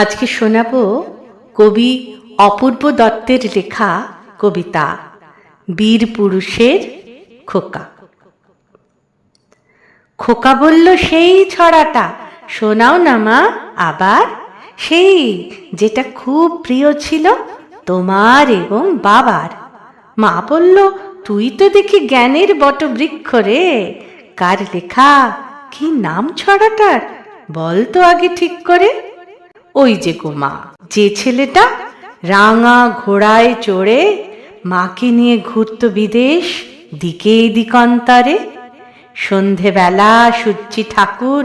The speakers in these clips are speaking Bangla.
আজকে শোনাব কবি অপূর্ব দত্তের লেখা কবিতা, বীর পুরুষের খোকা। খোকা বলল, সেই ছড়াটা, শোনাও না মা, আবার সেই যেটা খুব প্রিয় ছিল তোমার এবং বাবার। মা বলল, তুই তো দেখি জ্ঞানের বটবৃক্ষ রে, কার লেখা, কি নাম ছড়াটার? বল তো আগে ঠিক করে। ওই যে গো মা, যে ছেলেটা রাঙা ঘোড়ায় চড়ে মাকে নিয়ে ঘুরত বিদেশ, দিকে দিকন্তরে সন্ধেবেলা সূর্যি ঠাকুর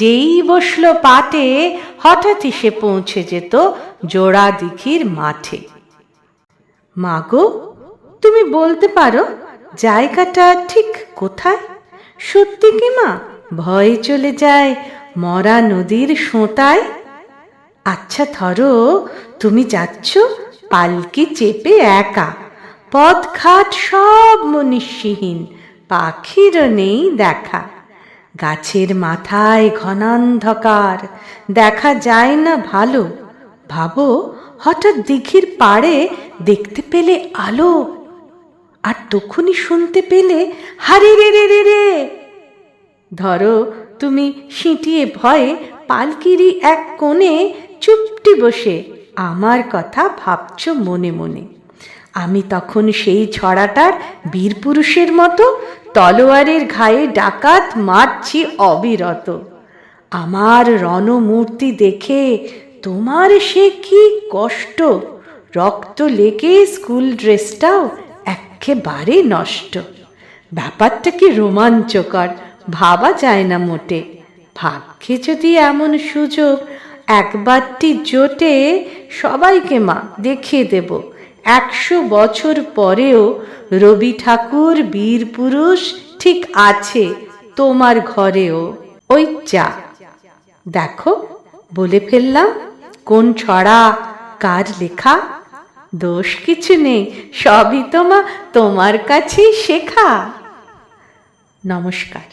যেই বসল পাটে, হঠাৎই সে পৌঁছে যেত জোড়া দিঘির মাঠে। মাগো তুমি বলতে পারো জায়গাটা ঠিক কোথায়? সত্যি কি মা? ভয়ে চলে যায় মরা নদীর সোঁতায়? আচ্ছা ধরো, তুমি যাচ্ছ পালকি চেপে একা। পথঘাট সব মনীষীহীন পাখিরও নেই দেখা। গাছের মাথায় ঘনান্ধকার, দেখা যায় না ভালো। ভাবো, হঠাৎ দিঘির পাড়ে দেখতে পেলে আলো। আর তখনই শুনতে পেলে, হারে রে রে রে রে। ধরো, তুমি সিঁটিয়ে ভয়ে পালকিরি এক কোণে চুপটি বসে আমার কথা ভাবছ মনে মনে। আমি তখন সেই ছড়াটার বীরপুরুষের মতো তলোয়ারের ঘায়ে ডাকাত মারছি অবিরত। আমার রণমূর্তি দেখে তোমার সে কি কষ্ট? রক্ত লেগে স্কুল ড্রেসটাও একেবারে নষ্ট। ব্যাপারটা কি রোমাঞ্চকর, ভাবা যায় না মোটে। ভাগ্যে যদি এমন সুযোগ একবারটি জোটে সবাইকে মা দেখিয়ে দেব। একশো বছর পরেও রবি ঠাকুর বীর পুরুষ ঠিক আছে তোমার ঘরেও। ওই চা। দেখো, বলে ফেললাম, কোন ছড়া, কার লেখা? দোষ কিছু নেই, সবই তোমা তোমার কাছেই শেখা। নমস্কার।